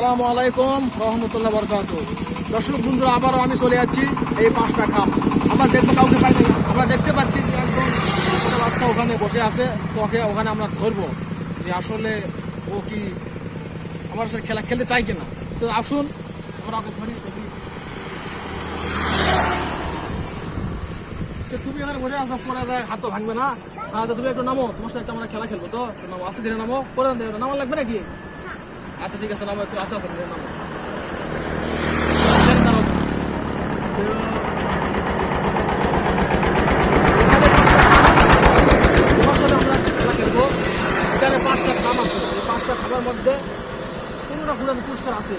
আসসালামু আলাইকুম, রহমতুল্লাহ বরকাত। দর্শক বন্ধুরা, আবারও আমি চলে যাচ্ছি এই পাঁচটা খাম আমরা দেখতে কাউকে পাই না, আমরা দেখতে পাচ্ছি যে একজন ছোট বাচ্চা ওখানে বসে আছে তো ওকে ওখানে আমরা ধরবো। যে আসলে ও কি আমার সাথে খেলা খেলতে চাই কিনা? তো আসুন আমরা ওকে ধরি। তুমি এখানে বসে আসো পরে হাত তো ভাঙবে না। তুমি একটু নামো, তোমার সাথে আমরা খেলা খেলব তো। নামো, আস্তে ধীরে নামো, পরে নামা লাগবে নাকি? আচ্ছা ঠিক আছে, নামো একটু আস্তে আস্তে নামো। পাঁচটা খাম আছে। পাঁচটা খামের মধ্যে কোনো পুরস্কার আছে।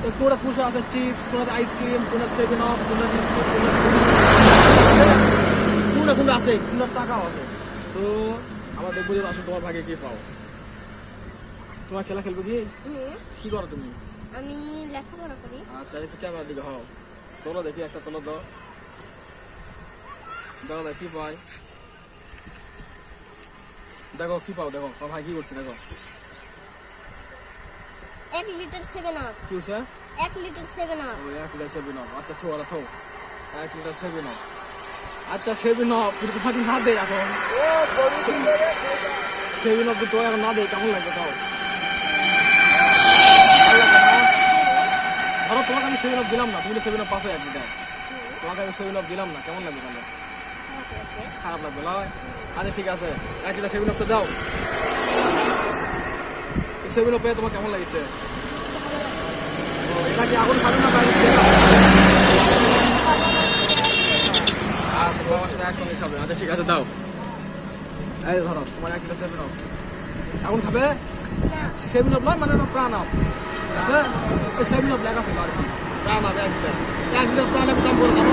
তো কোনোটা পুরস্কার আছে চিপস, কোনোটা আইসক্রিম, কোনোটা সেভেন আপ কোনোটা বিস্কুট, কোনটা আছে কোনটা টাকাও আছে। তো আমরা দেখব যে আসলে তোমার ভাগে কি পাও। তোমার খেলা খেলবে কি কি করো তুমি? আমি লেখাপড়া করি। আচ্ছা একটু ক্যামেরার দিকে হও। তোলো দেখি একটা তোলো দাও। দেখো দেখো কি পাই দেখো কি পাও দেখো। ভাই কি করছে দেখো। এক লিটার সেভেন আপ। কি করছে এক লিটার সেভেন আপ। ও এক লিটার সেভেন আপ। আচ্ছা থো ওরা থো। এক লিটার সেভেন আপ। আচ্ছা সেভেন আপ। কিন্তু তোমাকে না দে এখন। সেভেন আপ তো এখন না দে কেমন লাগবে তাও ভালো লাগবে না? ধরো তোমাকে আমি সেভেন আপ দিলাম না তুমি সেভেন আপ পাশে এক লিটার তোমাকে আমি সেভেন আপ দিলাম না কেমন লাগবে তাহলে? খারাপ লাগবে নয় আচ্ছা ঠিক আছে। এক লিটার সেভেন আপ তো দাও। সেভেন আপ পেয়ে তোমার কেমন লাগছে? এটা কি আগুন খাবে না বাইরে থেকে? আচ্ছা বাবার সাথে একসঙ্গে খাবে। আচ্ছা ঠিক আছে দাও। এই ধরো তোমার এক লিটার সেভেন আপ এখন খাবে? সেভেন আপ নয় মানে প্রাণ আপ আচ্ছা সেভেন আপ লেখা ছিল আর কি। প্রাণ আপ এক লিটার এক লিটার প্রাণ আপ দাম বলে দাও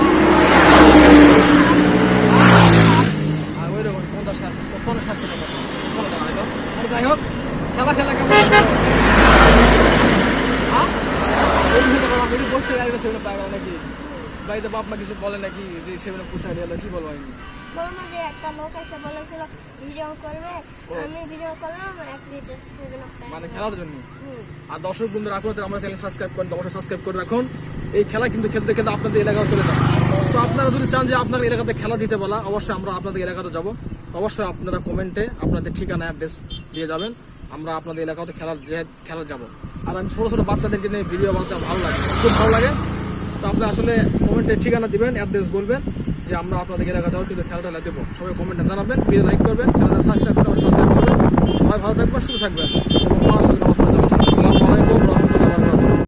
আর ওই রকম পঞ্চাশ ষাট পঞ্চাশ ষাট টাকা। পনেরো টাকা হয়তো। আর যাই হোক খেলা খেলা কেমন আমি বসতে গেলে সেভেন আপ পাবে নাকি বাড়িতে বাপ মা কিছু বলে নাকি যে সেভেন কোথায় কি বলব আমি বলল যে একটা লোক এসে বলেছিল ভিডিও করবে? আমি ভিডিও করলাম এক লিটার মানে খেলার জন্য? আর দর্শক বন্ধুরা আপনাদের আমরা চ্যানেল সাবস্ক্রাইব করেন অবশ্যই সাবস্ক্রাইব করে রাখুন। এই খেলা কিন্তু খেলতে খেলতে আপনাদের এলাকাও চলে যাবে। তো আপনারা যদি চান যে আপনার এলাকাতে খেলা দিতে বলা অবশ্যই আমরা আপনাদের এলাকাতে যাব। অবশ্যই আপনারা কমেন্টে আপনাদের ঠিকানা অ্যাড্রেস দিয়ে যাবেন। আমরা আপনাদের এলাকাতে খেলা খেলা যাব। আর আমি ছোটো ছোটো বাচ্চাদেরকে নিয়ে ভিডিও বানাতে ভালো লাগে খুব ভালো লাগে। তো আপনি আসলে কমেন্টে ঠিকানা দিবেন অ্যাড্রেস বলবেন। যে আমরা আপনাদের যাওয়ার কিন্তু খেলাটা দেবো। সবাই কমেন্টটা জানাবেন, ভিডিও লাইক করবেন, চ্যানেলটা সাবস্ক্রাইব করবেন সবাই ভালো থাকবেন, সুস্থ থাকবেন।